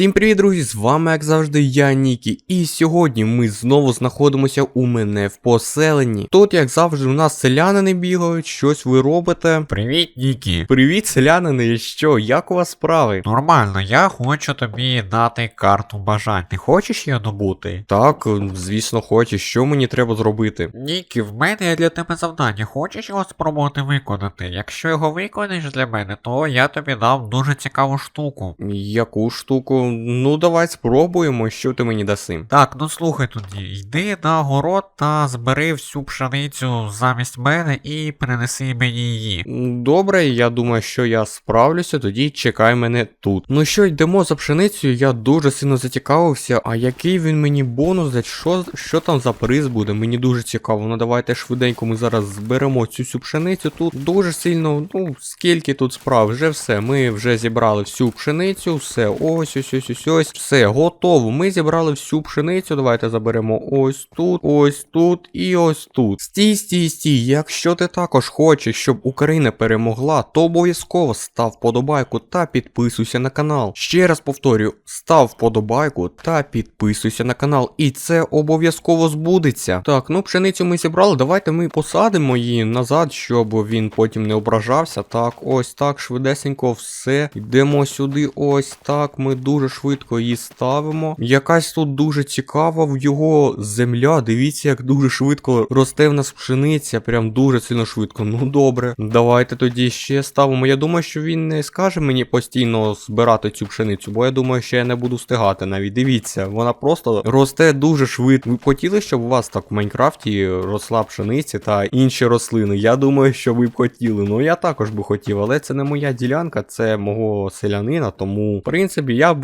Всім привіт, друзі! З вами, як завжди, я Нікі. І сьогодні ми знову знаходимося у мене в поселенні. Тут, як завжди, у нас селянини бігають, щось ви робите. Привіт, Нікі. Привіт, селянини, що? Як у вас справи? Нормально, я хочу тобі дати карту бажань. Ти хочеш її добути? Так, звісно, хочу. Що мені треба зробити? Нікі, в мене є для тебе завдання. Хочеш його спробувати виконати? Якщо його виконаєш для мене, то я тобі дам дуже цікаву штуку. Яку штуку? Ну, давай спробуємо, що ти мені даси. Так, ну слухай тоді, йди на город та збери всю пшеницю замість мене і принеси мені її. Добре, я думаю, що я справлюся, тоді чекай мене тут. Ну що, йдемо за пшеницею, я дуже сильно зацікавився. А який він мені бонус дасть? Що, що там за приз буде? Мені дуже цікаво. Ну давайте швиденько ми зараз зберемо цю всю пшеницю. Тут дуже сильно, ну скільки тут справ, вже все. Ми вже зібрали всю пшеницю, все, ось, ось, ось, ось, ось, ось. все, готово. Ми зібрали всю пшеницю. Давайте заберемо ось тут, ось тут і ось тут. Стій, стій, стій. Якщо ти також хочеш, щоб Україна перемогла, то обов'язково став вподобайку та підписуйся на канал. Ще раз повторюю, став вподобайку та підписуйся на канал, і це обов'язково збудеться. Так, ну пшеницю ми зібрали. Давайте ми посадимо її назад, щоб він потім не ображався. Так, ось так, швидесенько все. Йдемо сюди, ось так. Ми дуже швидко її ставимо. Якась тут дуже цікава в його земля. Дивіться, як дуже швидко росте в нас пшениця. Прям дуже сильно швидко. Ну добре. Давайте тоді ще ставимо. Я думаю, що він не скаже мені постійно збирати цю пшеницю, бо я думаю, що я не буду встигати навіть. Дивіться, вона просто росте дуже швидко. Ви б хотіли, щоб у вас так в Майнкрафті росла пшениця та інші рослини? Я думаю, що ви б хотіли. Ну я також би хотів, але це не моя ділянка, це мого селянина. Тому, в принципі, я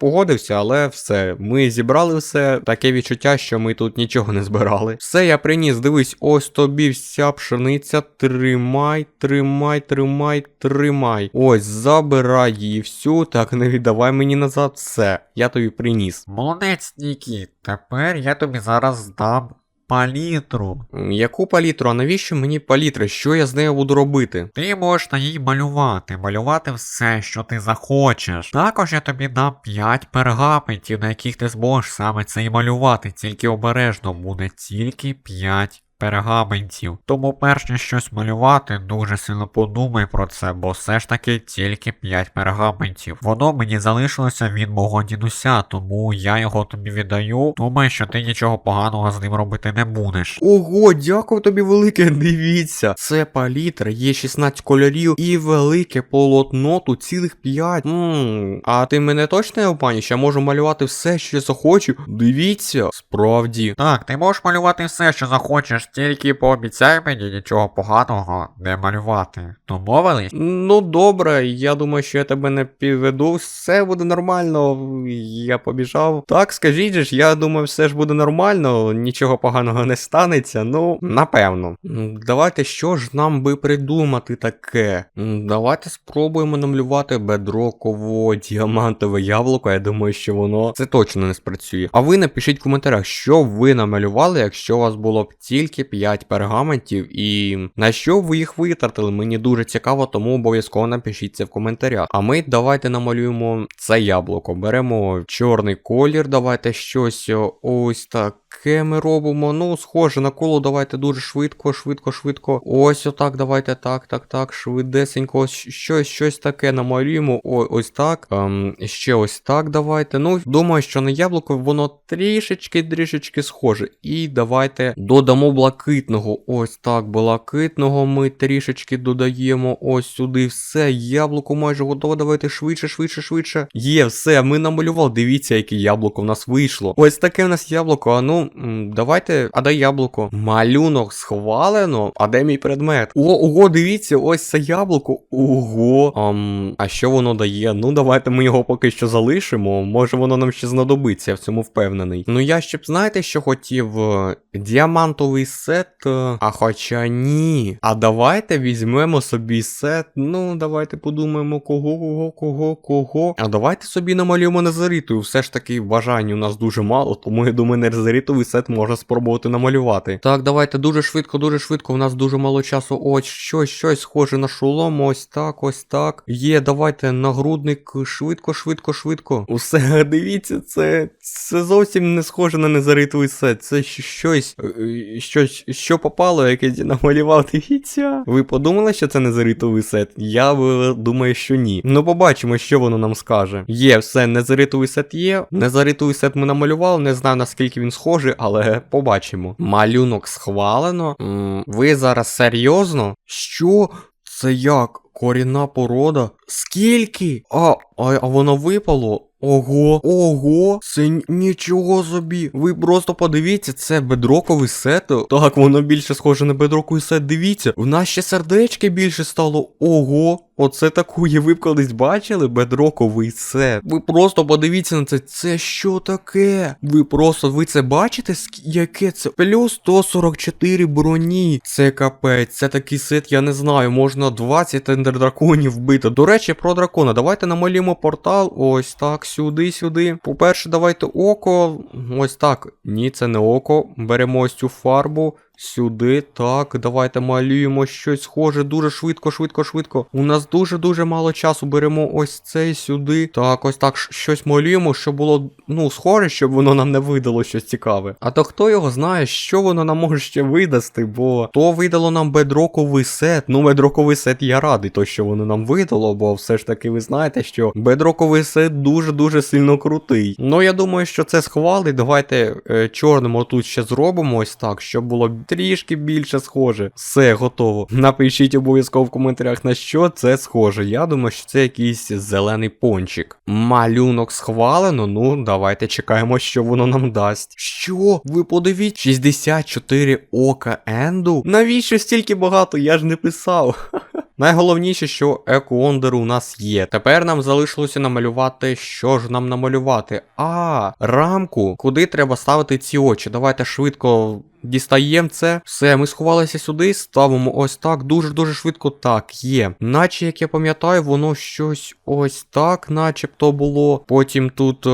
погодився, але все. Ми зібрали все. Таке відчуття, що ми тут нічого не збирали. Все, я приніс. Дивись, ось тобі вся пшениця. Тримай, тримай, тримай, тримай. Ось, забирай її всю. Так, не віддавай мені назад. Все, я тобі приніс. Молодець, Нікі. Тепер я тобі зараз дам палітру. Яку палітру? А навіщо мені палітра? Що я з нею буду робити? Ти можеш на ній малювати, малювати все, що ти захочеш. Також я тобі дам 5 пергаментів, на яких ти зможеш саме це і малювати, тільки обережно буде тільки 5 пергаментів. Тому перш ніж щось малювати, дуже сильно подумай про це, бо все ж таки тільки 5 пергаментів. Воно мені залишилося від мого дідуся, тому я його тобі віддаю. Думаю, що ти нічого поганого з ним робити не будеш. Ого, дякую тобі велике, дивіться. Це палітра, є 16 кольорів і велике полотно тут цілих 5. Ммм, а ти мене точно не обманюєш? Я можу малювати все, що я захочу. Дивіться, справді. Так, ти можеш малювати все, що захочеш, тільки пообіцяй мені нічого поганого не малювати. Домовились? Ну добре, я думаю, що я тебе не підведу. Все буде нормально. Я побіжав. Так, скажіть ж, я думаю, все ж буде нормально, нічого поганого не станеться. Ну, напевно. Давайте що ж нам би придумати таке? Давайте спробуємо намалювати бедроково діамантове яблуко. Я думаю, що воно це точно не спрацює. А ви напишіть в коментарях, що ви намалювали, якщо у вас було б тільки 5 пергаментів, і на що ви їх витратили. Мені дуже цікаво, тому обов'язково напишіть це в коментарях. А ми давайте намалюємо це яблуко. Беремо чорний колір, давайте щось ось ось таке ми робимо. Ну, схоже на коло, давайте дуже швидко, швидко, швидко. Ось отак, давайте так, так, так, швидесенько. Щось, щось таке намалюємо. О, ось так. Ем, ще ось так давайте. Ну, думаю, що на яблуко воно трішечки, трішечки схоже. І давайте додамо блакитного. Ось так, блакитного ми трішечки додаємо. Ось сюди все. Яблуко майже готове. Давайте швидше, швидше, швидше. Є, все, ми намалювали. Дивіться, яке яблуко в нас вийшло. Ось таке в нас яблуко. А ну, м, давайте, а де яблуко? Малюнок схвалено. А де мій предмет? О, ого, дивіться, ось це яблуко. Ого. Ам, а що воно дає? Ну, давайте ми його поки що залишимо. Може воно нам ще знадобиться, я в цьому впевнений. Ну я ще б знаєте, що хотів? Е, Діамантовий сет. е, А хоча ні. А давайте візьмемо собі сет. Ну, давайте подумаємо, кого, кого, кого, кого. А давайте собі намалюємо незаритою. Все ж таки бажань у нас дуже мало, тому я думаю, незариту незаритовий сет можна спробувати намалювати. Так, давайте дуже швидко, дуже швидко. У нас дуже мало часу. Ось щось, щось схоже на шолом. Ось так, ось так. Є, давайте нагрудник швидко, швидко, швидко. Усе, дивіться, це, це зовсім не схоже на незаритовий сет. Це щось, е, щось, що попало, яке намалював. Дивіться. Ви подумали, що це незаритовий сет? Я е, думаю, що ні. Ну, побачимо, що воно нам скаже. Є, все, незаритовий сет є. Незаритовий сет ми намалювали, не знаю наскільки він схожий, але побачимо. Малюнок схвалено. М, ви зараз серйозно? Що? Це як? Корінна порода? Скільки? А, а, а воно випало? Ого, ого, це нічого собі. Ви просто подивіться, це бедроковий сет. Так, воно більше схоже на бедроковий сет. Дивіться, в нас ще сердечки більше стало. Ого, оце таку. Ви б колись бачили бедроковий сет. Ви просто подивіться на це. Це що таке? Ви просто ви це бачите? Ск- Яке це? Плюс 144 броні. Це капець, це такий сет, я не знаю, можна 20 ендердраконів вбито. До речі, про дракона. Давайте намалюємо портал. Ось так, сюди, сюди. По-перше, давайте око. Ось так. Ні, це не око. Беремо ось цю фарбу. Сюди, так, давайте малюємо щось схоже, дуже швидко, швидко, швидко. У нас дуже-дуже мало часу. Беремо ось цей сюди. Так, ось так щось малюємо, щоб було, ну, схоже, щоб воно нам не видало щось цікаве. А то хто його знає, що воно нам може ще видасти, бо то видало нам бедроковий сет. Ну, бедроковий сет я радий, то що воно нам видало, бо все ж таки ви знаєте, що бедроковий сет дуже-дуже сильно крутий. Ну, я думаю, що це схвалить. Давайте е, чорним отут ще зробимо ось так, щоб було трішки більше схоже. Все готово. Напишіть обов'язково в коментарях на що це схоже. Я думаю, що це якийсь зелений пончик. Малюнок схвалено. Ну, давайте чекаємо, що воно нам дасть. Що? Ви подивіть, 64 ока Енду? Навіщо стільки багато? Я ж не писав. Найголовніше, що екондер у нас є. Тепер нам залишилося намалювати, що ж нам намалювати. А, рамку, куди треба ставити ці очі. Давайте швидко дістаємо це. Все, ми сховалися сюди, ставимо ось так. Дуже-дуже швидко так є. Наче, як я пам'ятаю, воно щось ось так, начебто було. Потім тут е,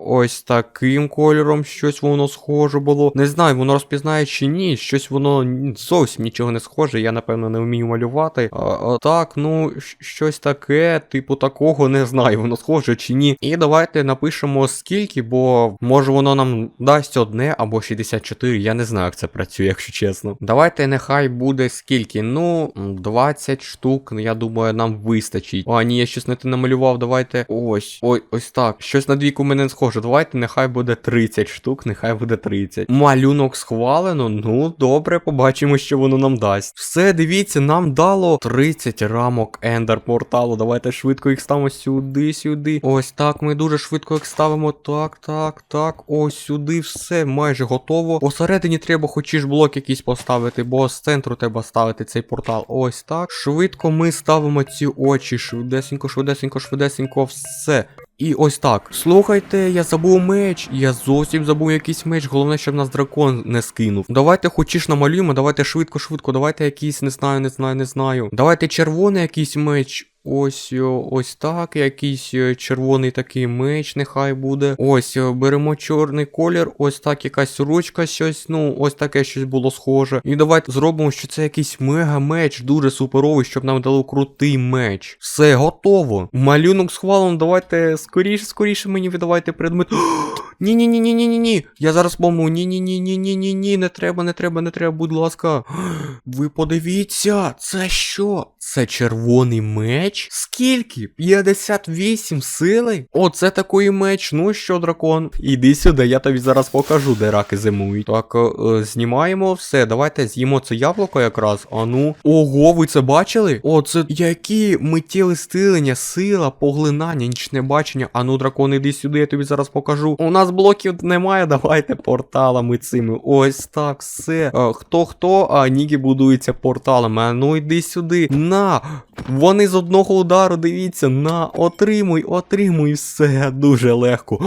ось таким кольором щось воно схоже було. Не знаю, воно розпізнає чи ні. Щось воно зовсім нічого не схоже. Я напевно не вмію малювати. А, а, так, ну щось таке, типу такого, не знаю, воно схоже чи ні. І давайте напишемо скільки, бо може воно нам дасть одне або 64. Я не знаю, як це працює, якщо чесно. Давайте нехай буде скільки. Ну, 20 штук, я думаю, нам вистачить. А, ні, я щось не те намалював. Давайте. Ось. Ой, ось так. Щось на двійку мене не схоже. Давайте нехай буде 30 штук, нехай буде 30. Малюнок схвалено. Ну, добре, побачимо, що воно нам дасть. Все, дивіться, нам дало 30 рамок ендер порталу. Давайте швидко їх ставимо сюди, сюди. Ось так. Ми дуже швидко їх ставимо. Так, так, так. Ось сюди. Все майже готово. Посередині треба хоч і ж блок якийсь поставити, бо з центру треба ставити цей портал. Ось так. Швидко ми ставимо ці очі. Швидесенько, швидесенько, швидесенько, все. І ось так. Слухайте, я забув меч. Я зовсім забув якийсь меч. Головне, щоб нас дракон не скинув. Давайте хоч і ж намалюємо, давайте швидко, швидко, давайте якийсь, не знаю, не знаю, не знаю. Давайте червоний якийсь меч. Ось ось так, якийсь е, червоний такий меч, нехай буде. Ось е, беремо чорний колір, ось так якась ручка, щось, ну, ось таке щось було схоже. І давайте зробимо, що це якийсь мега меч, дуже суперовий, щоб нам дали крутий меч. Все, готово. Малюнок схвалено, давайте скоріше, скоріше мені видавайте предмет. Ні, ні, ні, ні, ні, ні, ні. Я зараз помру. Ні, ні, ні, ні, ні, ні, ні, не треба, не треба, не треба, будь ласка. Ви подивіться, це що? Це червоний меч? Скільки? 58 сили? Оце такий меч. Ну що, дракон? Іди сюди, я тобі зараз покажу, де раки зимують. Так, е, е, знімаємо все. Давайте з'їмо це яблуко якраз. А ну. Ого, ви це бачили? О, це які миттєві стилення, сила, поглинання, нічне бачення. А ну, дракон, іди сюди, я тобі зараз покажу. У нас блоків немає, давайте порталами цими. Ось так, все. Е, хто хто, а Нігі будується порталами. А ну йди сюди. На! Вони з одного удару, дивіться, на, отримуй, отримуй все. Дуже легко.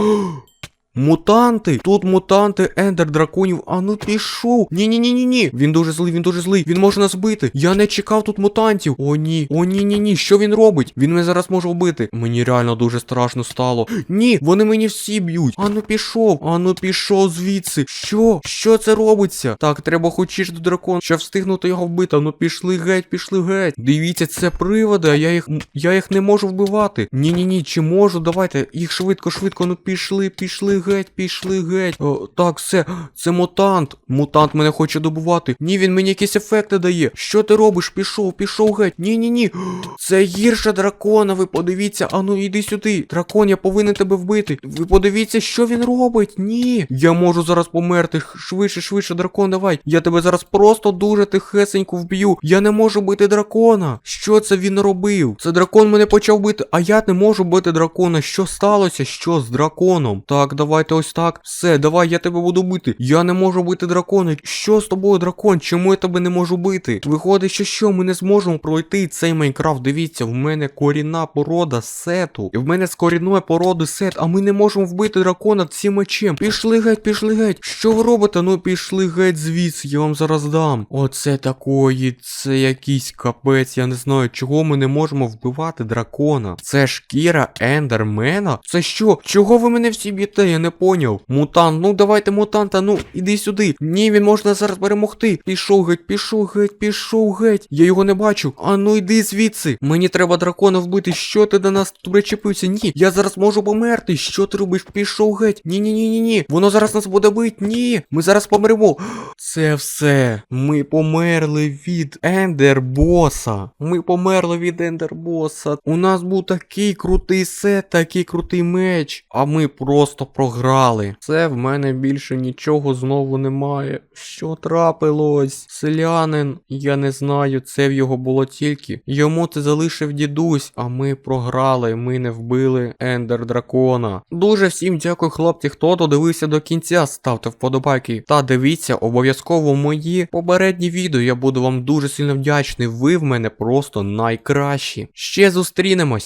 Мутанти! Тут мутанти, ендер драконів. А ну пішов. Ні, ні. Він дуже злий, він дуже злий. Він може нас бити. Я не чекав тут мутантів. О, ні. О, ні, ні, ні. Що він робить? Він мене зараз може вбити. Мені реально дуже страшно стало. Ні, вони мені всі б'ють. А ну пішов. А ну пішов звідси. Що? Що це робиться? Так, треба хочеш до дракона, щоб встигнути його вбити. Ну пішли геть, пішли геть. Дивіться, це приводи, а я їх. Я їх не можу вбивати. Ні, ні, ні, чи можу? Давайте їх швидко, швидко. Ну пішли, пішли геть, пішли геть. О, так, все, це мутант. Мутант мене хоче добувати. Ні, він мені якісь ефекти дає. Що ти робиш? Пішов, пішов геть. Ні, ні, ні. Це гірше дракона. Ви подивіться. Ану, іди сюди. Дракон, я повинен тебе вбити. Ви подивіться, що він робить. Ні. Я можу зараз померти. Швидше, швидше, дракон, давай. Я тебе зараз просто дуже тихесенько вб'ю. Я не можу бити дракона. Що це він робив? Це дракон мене почав бити, а я не можу бити дракона. Що сталося? Що з драконом? Так, давайте ось так. Все, давай, я тебе буду бити. Я не можу бити дракона. Що з тобою, дракон? Чому я тебе не можу бити? Виходить, що що, ми не зможемо пройти цей Майнкрафт. Дивіться, в мене корінна порода сету. І в мене з корінної породи сет, а ми не можемо вбити дракона цим мечем. Пішли геть, пішли геть. Що ви робите? Ну пішли геть звідси, я вам зараз дам. Оце такої, це якийсь капець. Я не знаю, чого ми не можемо вбивати дракона. Це шкіра ендермена? Це що? Чого ви мене всі б'єте? Я не поняв. Мутант, ну давайте мутанта, ну іди сюди. Ні, він можна зараз перемогти. Пішов геть, пішов геть, пішов геть. Я його не бачу. А ну йди звідси. Мені треба дракона вбити. Що ти до нас тут причепився? Ні, я зараз можу померти. Що ти робиш? Пішов геть. Ні, ні, ні, ні, ні. Воно зараз нас буде бити. Ні. Ми зараз помремо. Це все. Ми померли від ендербоса. Ми померли від ендербоса. У нас був такий крутий сет, такий крутий меч. А ми просто програли. Це в мене більше нічого знову немає. Що трапилось? Селянин, я не знаю, це в його було тільки. Йому це залишив дідусь, а ми програли, ми не вбили ендер дракона. Дуже всім дякую, хлопці, хто додивився до кінця. Ставте вподобайки та дивіться обов'язково мої попередні відео. Я буду вам дуже сильно вдячний. Ви в мене просто найкращі. Ще зустрінемось.